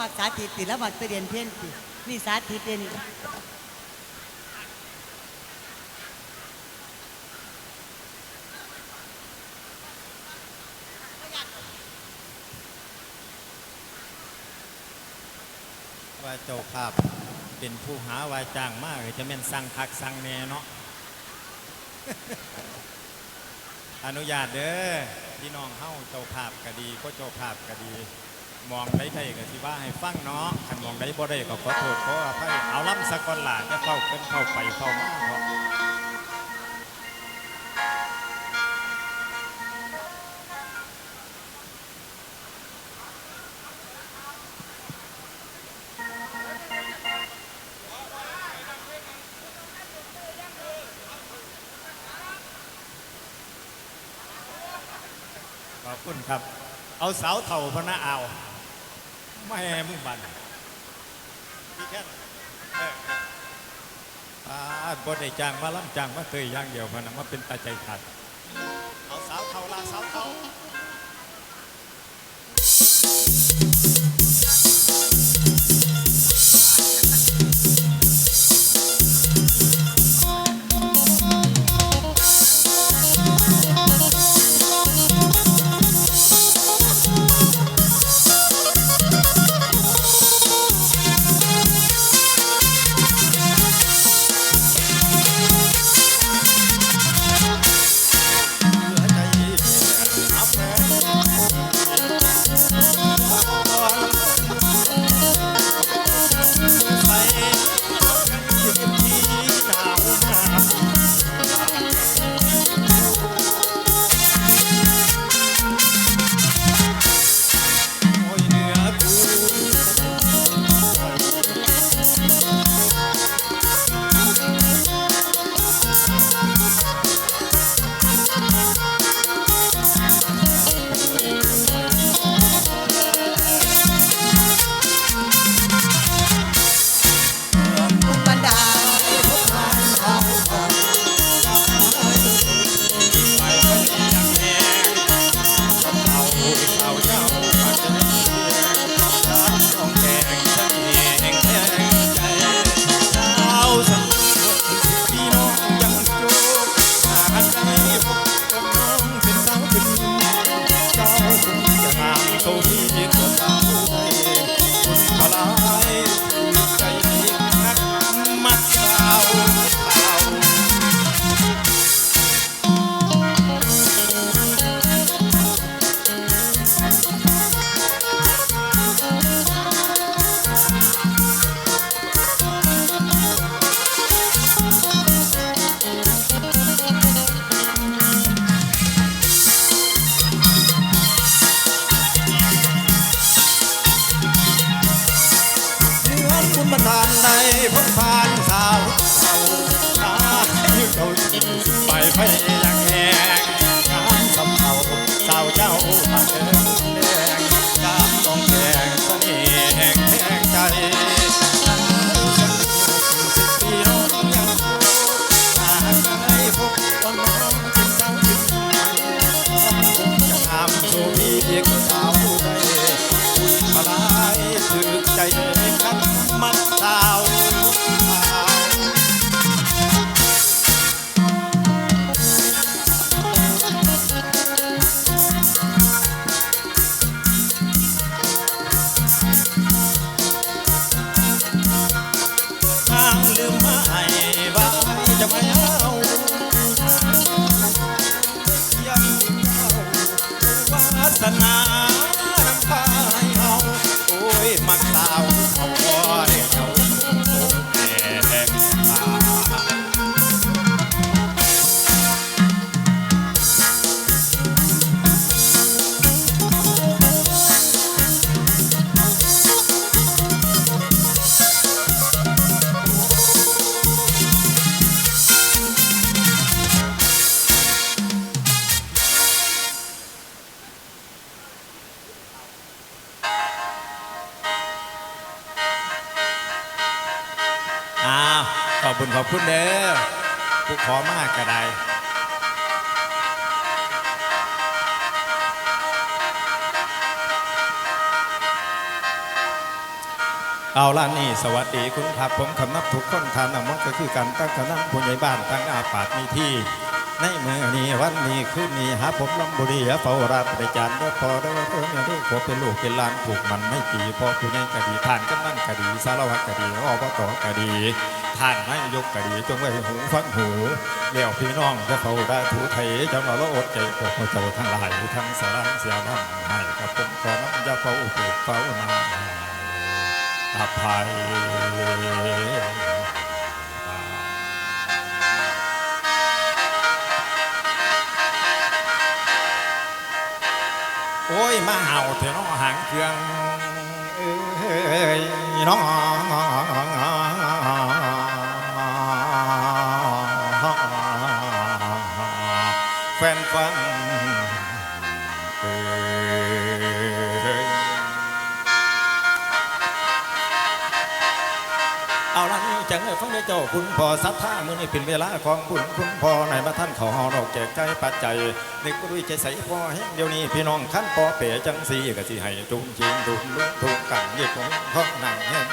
มักสาธิตติแล้วมักไปเรียนเพี้ยนตินี่สาธิตเด่นว่าเจ้าภาพเป็นผู้หาวายจ้างมากเลยจะแม่นสั่งคักสั่งแน่เนาะอนุญาตเด้อพี่น้องเฮาเจ้าภาพก็ดีก็เจ้าภาพก็ดี มองได้ได้ก็สิว่าให้ฟังเนาะคันมองได้บ่ได้ก็ขอโทษขออภัยเอาล้ำสะก่อนล่ะจะเข้าเพิ่นเข้าไปเข้ามาเนาะขอบคุณครับ เอาเสาเท่าพนะเอา ไม่ให้มึงบันพี่แค่เอออ่าบดได้จ้างมาล่ำจ้างมาเตยอย่างเดียวพะนะมาเป็นตาใจขาด จ้าคงจะงามโซที่เกิดสาวไท เอาล่ะนี่สวัสดีคุณครับผมคำนับทุกคนทานนำมันก็คือกันตั้งคณะผู้ใหญ่บ้านตั้งอาปาดมีที่ ในเมื่อนี้วันนี้คืนนี้หาผมลำบุรีเฝ้ารับประจานเด้อพอเด้อเด้อเนี่ยเด้อขอเป็นลูกเป็นหลานผูกมันไม่กี่พอผู้ใหญ่กะดีท่านกำนันกะดีสารวัตรกะดีอบตกะดีท่านนายกกะดีจงไว้หูฟังหูเลี้ยวพี่น้องจะเฝ้าได้ถูไทยจังหวะละอดใจพวกเจ้าทั้งหลายทั้งสารเสียน้ำให้กับผมขอน้ำยาเฝ้าผูกเฝ้านา อภัย โอ้ย มาเห่าเถอะน้องหางเครื่อง เอ้ยน้อง เด้เจ้าคุณพ่อสัทธามือนี่เป็นเวลาของคุณคุณพ่อในมาท่านขอดอกแจกใจปัจจัยนึกด้วยใจใสพ่อแห้งเดี๋ยวนี้พี่น้องขั้นปอเป๋จังสีก็สิให้จุงจิงดุมลุกทุกกันยึดของห้องนั่งแห้ง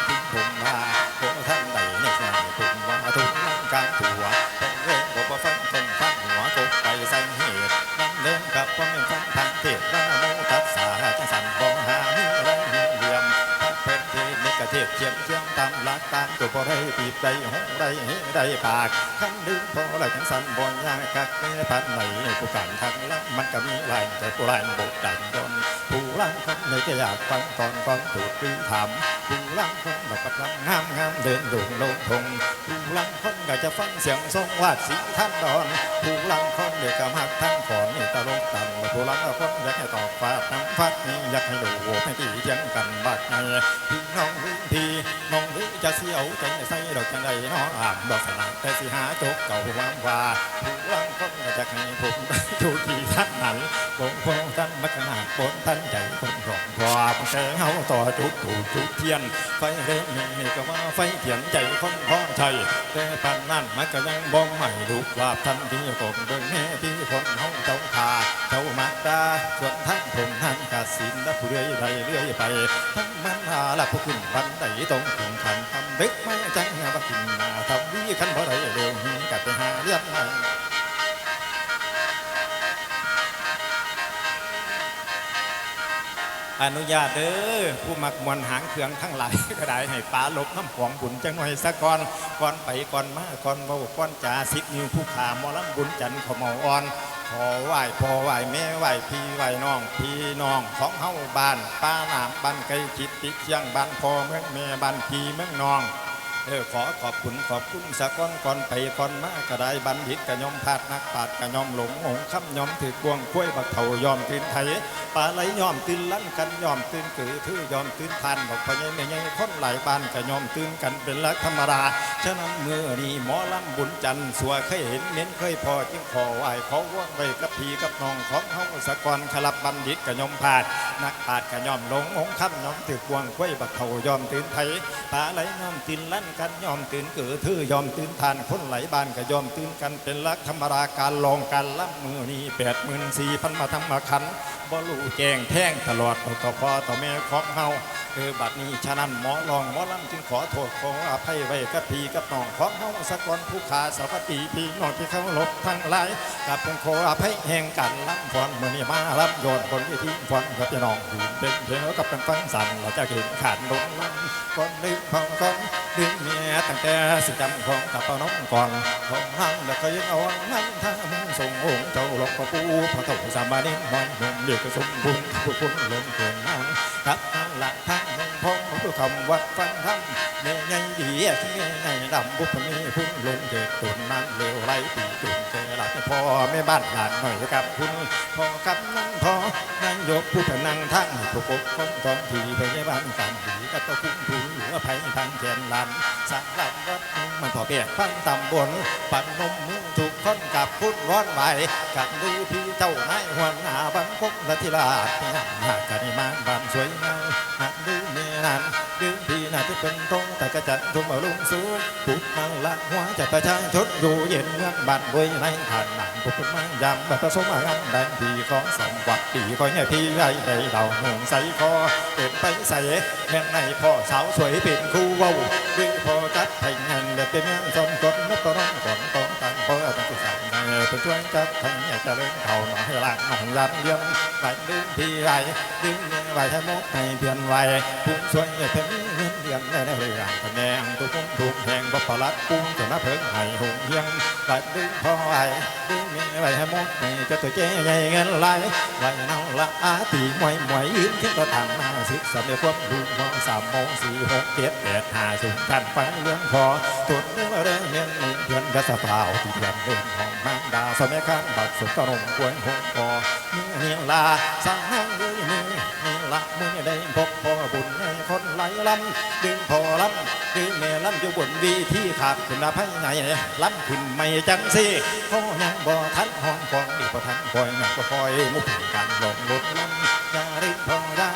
กการตัวบ่ได้ปีบได้หงได้เฮได้ปากทั้งดึงพอไหลจังสันบ่ยากกักในพัดไหนผู้กันทางละมันก็มีหลายแต่ผู้หลายบกดันดนผู้ล่างคนในจะอยากฟังตอนก่อนถูกปีถามผู้ล่างคนแบบกำลังงามงามเดินดุงลงทงผู้ล่างคนก็จะฟังเสียงทรงวาดสีท่านดอนผู้ล่างคนเด็กก็มักทั้งขอนนี่ตลกตันผู้ล่างคนอยากให้ตอกฟาดน้ำฟัดนี่อยากให้ดูไม่ตีเทียงกันบักไงพี่น้องวิพี่ น้องวิจะเสียวใจใส่ดอกจังใดน้องอ่างดอกสนามแต่สิหาจกเก่าหวามว่าผู้ล่างคนจะให้ผมได้ดูที่ท่านนั้นคงคงท่านมักนาปนท่านใจคนรองความแสงเฮาต่อจุดถูกจุดเทียน ไฟเร่งนี่ก็ว่าไฟเขียนใจคนพอใจแต่ปันนั้นมันก็ยังบ่ใหม่ลูกว่าทันที่กบเบิ่งแม่ที่คนเฮาเจ้าทาเจ้ามาตาส่วนท่านผมท่านกสินและผู้เรื่อยใดเรื่อยไปทั้งมันหาละผู้คุณบันไดต้องถึงขันทำเด็กไม่จังว่ากินมาทำวิขันบ่ได้เร็วนี้กับไปหาเรียบมาอนุญาตเด้อผู้มักมวนหางเครื่องทั้งหลายก็ได้ให้ปลาลบน้ำของบุญจังหน่อยสักก่อนก่อนไปก่อนมาก่อนเบาก่อนจ่าสิบนิ้วผู้ขามอลำบุญจันทร์ขมอ่อน ขอไหว้พ่อไหว้แม่ไหว้พี่ไหว้น้องพี่น้องของเฮาบ้านป้าหนามบ้านไกลจิตติเชียงบ้านพ่อเมืองแม่บ้านพี่เมืองน้อง เออขอขอบคุณขอบคุณสะก้อนก่อนไปก่อนมาก็ไดบัณฑิตกะยอมพาดนักปาดกะยอมหลงหงคำยอมถือกวงกล้วยบักเถายอมตื่นไทยปลาไหลยอมตื่นลั่นกันยอมตื่นกือถือยอมตื่นทันบอกพะยังไม่ยังคนหลายบ้านกะยอมตื่นกันเป็นลักธรรมดาฉะนั้นเมื่อนี้หมอลำบุญจันทร์สัวเคยเห็นเน้นเคยพอจึงขอไหวขอว่างไว้กับพีกับน้องของเฮาสะกอนขลับบัณฑิตกะยอมพาดนักปาดกะยอมหลงหงคำยอมถือกวงกล้วยบักเถายอมตื่นไทยปลาไหลยอมตื่นลั่นกันยอมตื่นเกิดถือยอมตื่นทานคนไหลบ้านก็ยอมตื่นกันเป็นลักธรรมดาการลองการล่ำมือนี้แปดหมื่นสี่พันมาทำมาคันบ่รู้แกงแท่งตลอดต่อพอต่อแม่ของเฮาเออบัดนี้ฉะนั้นหมอลองหมอลำจึงขอโทษขออภัยไว้กับพี่กับน้องของเฮาสะกอนผู้ขาสวัสดีพี่น้องที่เขาลบทั้งหลายกับผมขออภัยแห่งกันลำฟอนมือนี้มาลำโยนบนเวทีฟอนกับพี่น้องอยู่เป็นเพลงกับเป็นฟังสั่นเราจะเห็นขาดลงลำก่อนนึกพังก่อนดึงเมียตั้งแต่สิจำของกับป้าน้องก่อนของหังแล้วก็ยังเอางั้นถ้ามึงส่งองค์เจ้าหลอกกปูพระเถ่าสามานิมันหนุ่มเด็กก็สมบุญผู้คุณลงเกินนั้นกับนั่นละทั้งมึงพงผู้คำวัดฟังธรรมเมียใหญ่ดีที่เมียใหญ่ดำบุพมีพุ่งลงเกิดตุนนั้นเลวไรปีจุนเจอหลักพ่อแม่บ้านหลานหน่อยกับคุณพ่อกับนั่นพ่อนางยกผู้พนังทั้งผู้ปกครองกองทีพยาบาลการดีกับตัวคุ้มผู้ อภัยทางแขนลานสร้างลำวัดมึงมันพอเปียกฟังตำบลปันนมมือถูกค้นกับพุ่นร้อนไหวกับดูพี่เจ้านายหัวหน้าบังคกและทิลาดหากกันมาบ้านสวยงามหากดูเมียนั้นดึง พี่น่าจะเป็นตรงแต่ก็จะทุ่มเอาลุงสูงปุกมังละหัวจะประชาชนอยู่เย็นเมืองบ้านด้วยในฐานหนังปุกมังยำแบบผสมงานแดงดีขอสมวัดดีคอยเนี่พี่ใหญ่ในเดาหงใส่คอเกิดไปใส่แม่งในพ่อสาวสวยเป็นคู่ว้าดึงพอจัดให้งานเด็กเป็นเมืองสมกดนับตร้องก่อนต้องการเปิดเป็นผู้สาวในเป็นช่วยจัดให้ใหญ่จะเล่นเขาหน่อยหลังหน่อยยันเลี้ยงไหลดึงพี่ไหลดึงไหลให้มดให้เพียนไหวผู้ช่วยเพิ่งเงิน อียงได้ในเรื่องคะแนนทุกคนทุกแห่งบ่ปลัดกุ้งจนมาเพิ่งให้หงเฮียงไหลดึงพ่อไหวดึงมีไหลให้มดให้จะตัวเจ๊ใหญ่เงินไหลไหลเนาละอาตีมวยมวยยืนเที่ยงก็ทางหน้าสิสำเร็จความดูมองสามโมงสี่หกเจ็ดแปดห้าสูงทันฟังเรื่องพอตัวเรื่องเรื่องเงินหนึ่งเดือนก็สะเปล่าที่เดือนเรื่องของมารดาสมัยข้างบัดสุดกระหงกวยหงคอเนี่นี่ลาสร้าง ห้างเลยนี่อได้พบพ่อบุญให้คนไหลลำดึงพอลำดึงแม่ลำอยู่บนวีที่ขาดคุณภายในลำขึ้นไม่จังสิพ่อยังบ่ทันห้องฟองดีบ่ทันคอยนักก็คอยมุกกันหลงลดลำยาริพ่อได้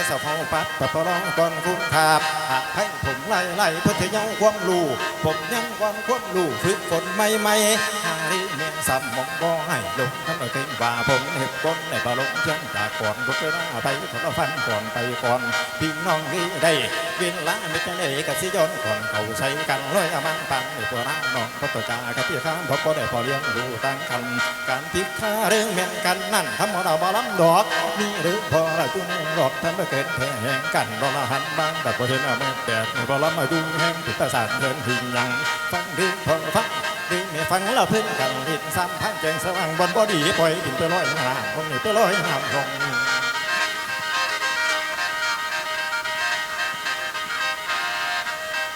แม่ก็สะเพาปัดปะปะร้องก่อนคุ้มขาบหากให้ผมไล่ไล่เพื่อจะยังความรู้ผมยังความความรู้ฝึกฝนไม่ไม่หาริเมียงสำมองบ่ให้ลงทำไมเป็นว่าผมเห็บก้นในปลาลงเชียงจากก่อนรถไปหน้าไปถอดฟันก่อนไปก่อนพี่น้องนี่ได้เวลาไม่จะได้กับสิยนก่อนเขาใช้กันเลยอามันปังในตัวน้าน้องพระตัวจ่ากับพี่ข้ามพบก็ได้พอเลี้ยงดูตั้งคันการพิกค่าเรื่องแม่นกันนั่นทำเอาเราบาล้ำดอกนี่หรือพอเราจุ้งดอกทำให้เกิดแผลแห่งกันรอละหันบางแต่พอเห็นเอาไม่แปดในบาล้ำมาดูแห่งติดตาสารเดินหิงยังฟังดึงพอฟังดึงไม่ฟังเราเพิ่งกันดินซ้ำพันแจงสว่างบนบอดีปล่อยดินไปลอยหางคงนี่ไปลอยหางคง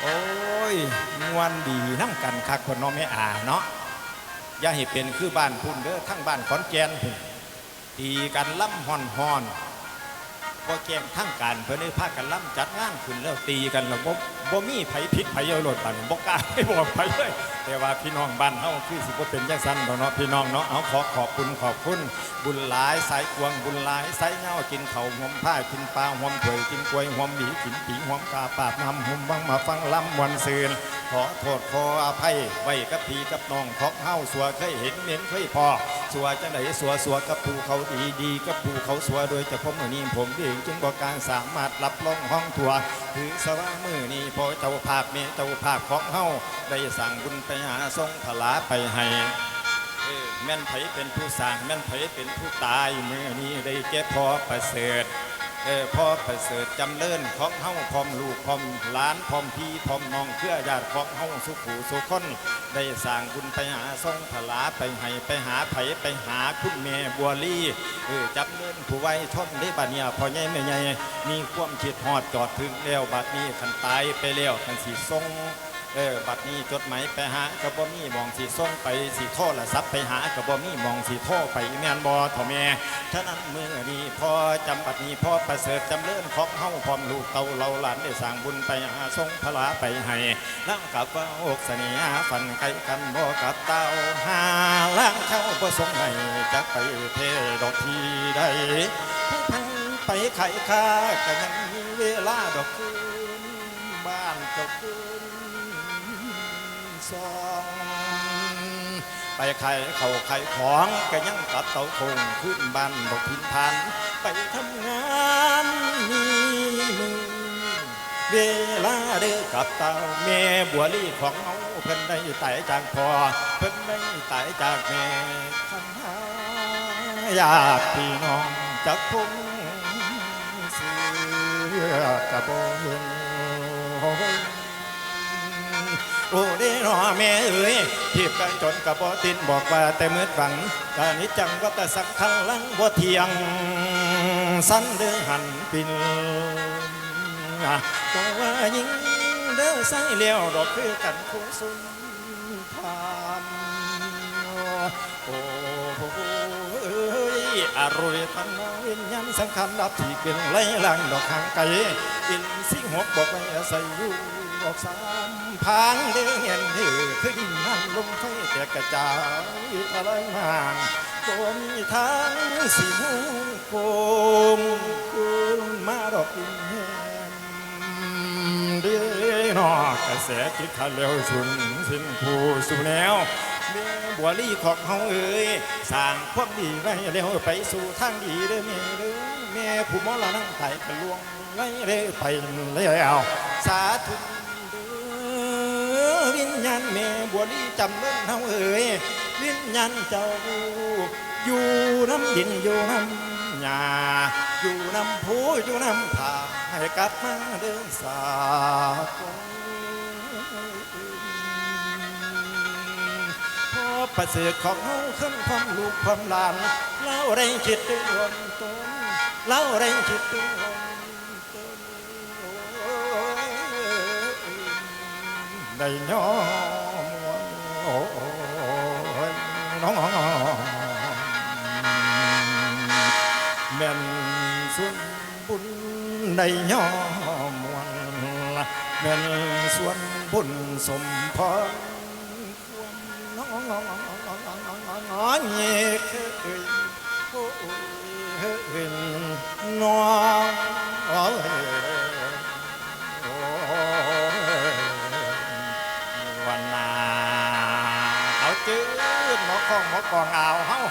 โอ้ยมวนดีน้ำกันคักคนน้องไม่อาเนาะอย่าให้เป็นคือบ้านพุ่นเด้อทั้งบ้านขอนแก่นพุ่นตีกันล่ำหอนหอน ก็แกงทั้งการเพื่อนได้พากันล่ำจัดงานขึ้นแล้วตีกันระบบบ่มีไผพิษไผเยาโลดปันบ่กล้าไม่บอกไผเลยแต่ว่าพี่น้องบ้านเฮาคือสิบ่เป็นจังซั่นเนาะพี่น้องเนาะเอาขอขอบคุณขอบคุณ บุญหลายสายกวงบุญหลายสายเงากินข้าหอมผ้ากินปลาหอมถ้วยกินกล้วยหอมหมีกินปีหอมกาปาบนำหอมบังมาฟังลำวันซืนขอโทษขออภัยไว้กับพี่กับน้องของเฮาสัวเคยเห็นเห็นเคยพอสัวจังไดสัวสัวกับผู้เขาดีดีกับผู้เขาสัวโดยเฉพาะมื้อนี้ผมเองจึงบอกการสามารถรับรองห้องทัวถือสว่ามื้อนี้พอเจ้าภาพมีเจ้าภาพของเฮาได้สั่งบุญไปหาทรงพลาไปให้เออแม่นไผเป็นผู้สั่งแม่นไผเป็นผู้ตายเมื่อนี้ได้แก่พอประเสริฐ เออพ่อประเสริฐจำเริญของเฮาพร้อมลูกพร้อมหลานพร้อมพี่พร้อมน้องเครือญาติของเฮาสุขูสุคนได้สร้างบุญไปหาทรงพลาไปให้ไปหาไผไปหาคุณแม่บัวลี่เออจำเริญผู้ไว้ชนได้บัดเนี่ยพ่อใหญ่แม่ใหญ่มีความคิดฮอดจอดถึงแล้วบัดนี้คันตายไปแล้วคันสิทรง เออบัดนี้จดหมายไปหากับบ่มีมองสีส่งไปสีโทรศัพท์ไปหากับบ่มีมองสีโทรไปแม่นบ่ท่อแม่ฉะนั้นมือนี้พอจำบัดนี้พอประเสริฐจำเลื่อนของเฮาพร้อมลูกเต่าเราหลานได้สร้างบุญไปหาทรงพลาไปให้ลังกับว่าอกเสนียาฟันไก่กันบ่กับเต่าหาล้างเข้าบ่ทรงให้จักไปเทดอกทีใดผู้พังไปไข่คาก็ยังมีเวลาดอกคืนบ้านเจ้าคืน สองไปไข่เขาไข่ของก็ยังกับเต่าคงขึ้นบ้านดอกพินพันไปทำงานมีมือเวลาเด้อกับเต่าแม่บัวลี่ของเฮาเพิ่นได้ไตายจากพ่อเพิ่นได้ไตายจากแม่ขันหาญาติพี่น้องจักคงเสือกระโบน โอ้ด้หนอแม่เอ้ยทีบกันจนกับบ่ตินบอกว่าแต่มืดฝังกานิจจังว่าแต่สักคันลังบ่เทียง สั้นเดือหันปินอะก็ว่ายิงเด้อใส่เลี้ยวดอกคือกันคงสุนทามโอ้โหเอ้ยอร่อยทันน้อยยันสังคัญดับที่เป็นไล่ลังดอกหางไก่อินสิงหกบอกไว้อาศัย ออกสามพางเดือเห็นถือคือดินน้ำลมไฟแต่กระจายทะเลห่างก็มีทางสีม่งโคมคืนมาดอกอินแหมนอกกระแสจิตขาดเร็วชุนสิ้นผู้สูแนวแม่บัวลี่ของเฮาเอ้ยสร้างความดีไว้เร็วไปสู่ทางดีเด้อแม่เด้อแม่ผู้มอละนั่งไต่กระลวงไว้เร็วไปแล้วสาธุ วิญญาณแม่บัวลี่จำเรื่องเฮาเอ้ยวิญญาณเจ้าอยู่น้ำดินอยู่น้ำหญ้าอยู่น้ำผู้อยู่น้ำผาให้กลับมาเดินสาพอประเสริฐของเฮาขึ้นความลูกความหลานเล่าได้คิดถึงรวตนเล่าได้คิดถึงรว này nó nó nó nó men xuống bún này nhỏ muôn men xuống bún sum phơ nó nó nó nó nó nó กองอาวเฮ้า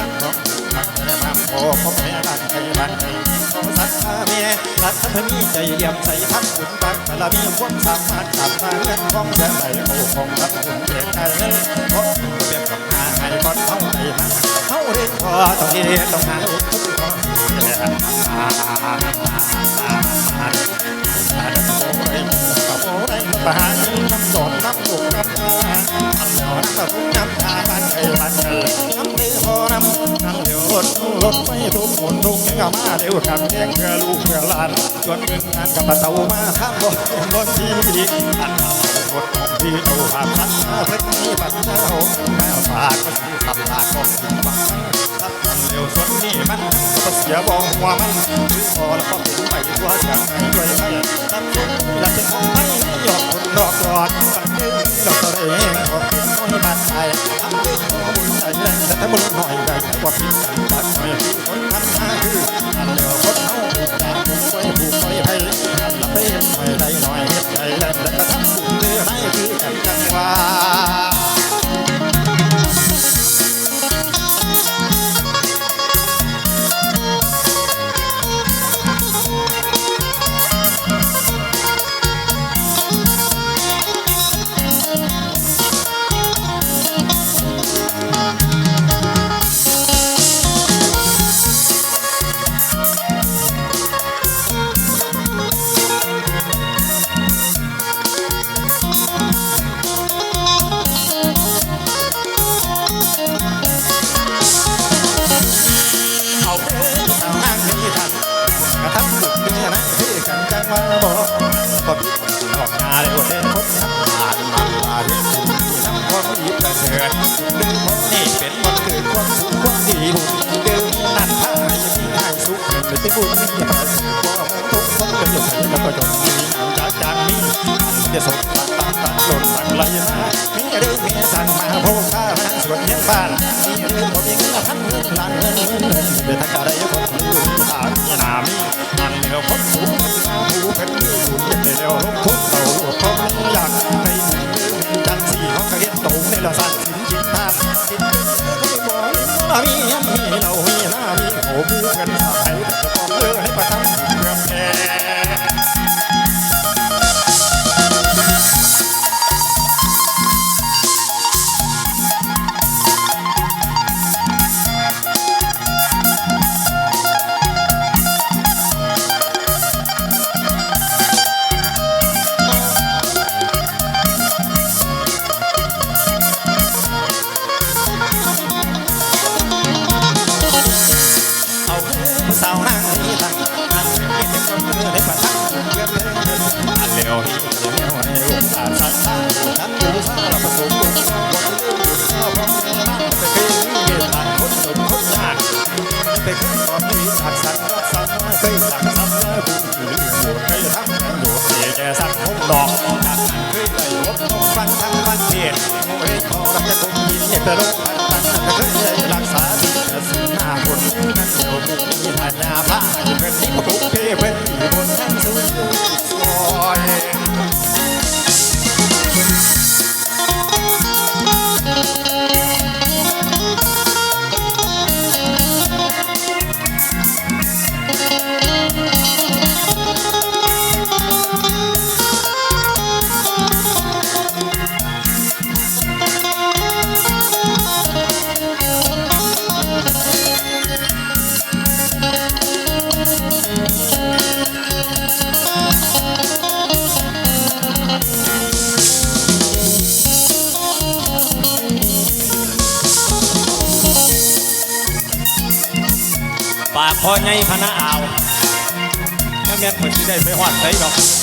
สุขสันต์ของพักในมามโอ้พบในบ้านใครบ้านใครสัตว์ข้าเมียสัตว์พันมีใจเยี่ยมใส่ทักขุนปักละมีความสามารถตัดมาเงินของเสียไหลโอ้คงรับขุนเปลี่ยนใจเงินเพราะเปลี่ยนของหาให้บอลเข้าไปมาเข้าเรียนพอต้องเรียนต้องหาอุดทุกคนอ่าอ่าอ่าอ่าอ่าอาจจะโอ้ยกับโอ้ย ปะหาน้ำสดน้ำบุกน้ำตาอันหล่อน้ำแบบน้ำตาบ้านไอ้บ้านเอ๋น้ำเดือพอน้ำน้ำเดือรถรถไม่ทุกหมุนทุกยังกับมาเดี๋ยวกับเลี้ยงเพื่อลูกเพื่อหลานชวนเงินงานกับประตูมาข้ามรถรถที่ดีอันมาหมด ที่เอาผ่าพันมาเพื่อที่บัตรเจ้าแม่ฝากก็สีสับลาก็สีบังทัดมันเร็วส่วนนี้มันก็เสียบองหัวมันถือพอแล้วก็ถึงไปตัวเสียงให้ด้วยไปทัดสุดและเป็นของไม่ยอมคนดอกหลอดกันเองดอกตะเองขอพิมพ์น้อยบ้านไทยทำด้วยขอบุญใจแรงแต่ถ้าบุญหน่อยได้กว่าพิมพ์กันตัดหน่อยคนทำหน้าคือ บ้านมีเรื่องบ่มีเงินพันเงินล้านเงินเงินเงินเป็นทักการได้คนอื่นทามีนามีอันเหนือคนสูง แต่ลงพันตันก็เคยรักษาสิ่งสิ่งหน้าคนนั้นโง่ที่ผ่านหน้าผ้าเพื่อนที่ผูกเพื่อนที่บนนั้นสูงลอย 这废话，等一等。